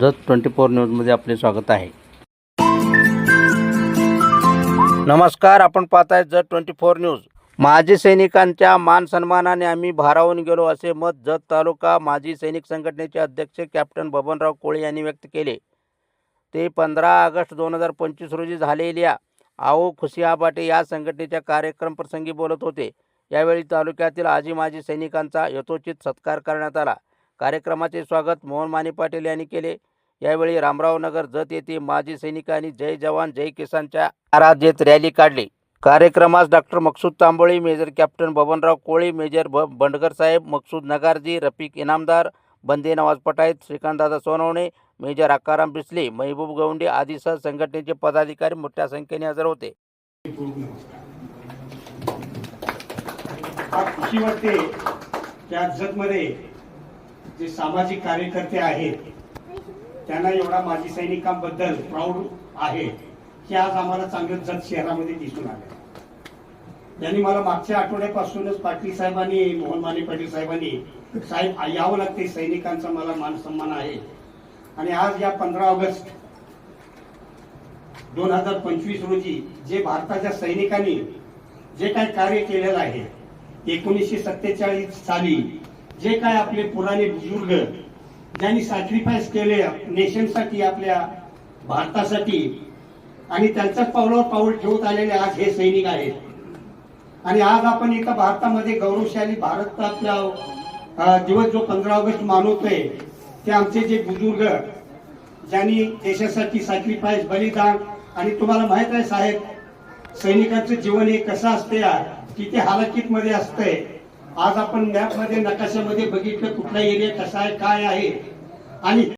Jat twenty four न्यूजमध्ये आपले स्वागत आहे. नमस्कार आपण पाहत आहे जत ट्वेंटी फोर न्यूज. माजी सैनिकांच्या मान सन्मानाने आम्ही भारावून गेलो असे मत जत तालुका माजी सैनिक संघटनेचे अध्यक्ष कॅप्टन बबनराव कोळी यांनी व्यक्त केले. ते पंधरा ऑगस्ट दोन हजार पंचवीस रोजी झालेल्या आओ खुशी आबाटे या संघटनेच्या कार्यक्रम प्रसंगी बोलत होते. यावेळी तालुक्यातील आजी माजी सैनिकांचा यथोचित सत्कार करण्यात आला. कार्यक्रमाचे स्वागत मोहन माने पाटील यांनी केले. यावेळी रामराव नगर जत येथे माजी सैनिकांनी जय जवान जय किसानच्या नारा देत रॅली काढली. कार्यक्रमास doctor Maqsood Tamboli major captain Babanrao Koli major ब बंडगर साहेब मकसूद नगारजी रफिक इनामदार बंदे नवाज पटाईत श्रीकांतदादा सोनवणे मेजर अकाराम बिसले महबूब गवंडे आदीसह संघटनेचे पदाधिकारी मोठ्या संख्येने हजर होते. खुशी वाटते त्या जगमध्ये जे सामाजिक कार्यकर्ते आहेत त्यांना एवढा माजी सैनिकांबद्दल प्राऊड आहे हे आज आम्हाला चांगलं जत शहरामध्ये दिसून आलं त्यांनी मला मागच्या आठवड्यापासूनच पाटील साहेबांनी मोहन माने पाटील साहेबांनी साहेब यावं लागते सैनिकांचा मला मान सन्मान आहे. आणि आज या पंधरा ऑगस्ट दोन हजार पंचवीस रोजी जे भारताच्या सैनिकांनी जे काय कार्य केलेलं आहे एकोणीसशे सत्तेचाळीस साली जे काय आपले पुराणे बुजुर्ग ज्यांनी सॅक्रिफाईस केले नेशनसाठी आपल्या भारतासाठी आणि त्यांच्याच पावलावर पाऊल ठेवत आलेले आज हे सैनिक आहेत. आणि आज आपण इथं भारतामध्ये गौरवशाली भारतातला दिवस जो पंधरा ऑगस्ट मानवतोय ते आमचे जे बुजुर्ग ज्यांनी देशासाठी सॅक्रिफाईस बलिदान आणि तुम्हाला माहीत आहे साहेब सैनिकांचं जीवन हे कसं असते किती हालाकीत मध्ये असतंय. आज आपण मॅपमध्ये नकाशामध्ये बघितलं कुठला एरिया कसा आहे काय आहे. आणि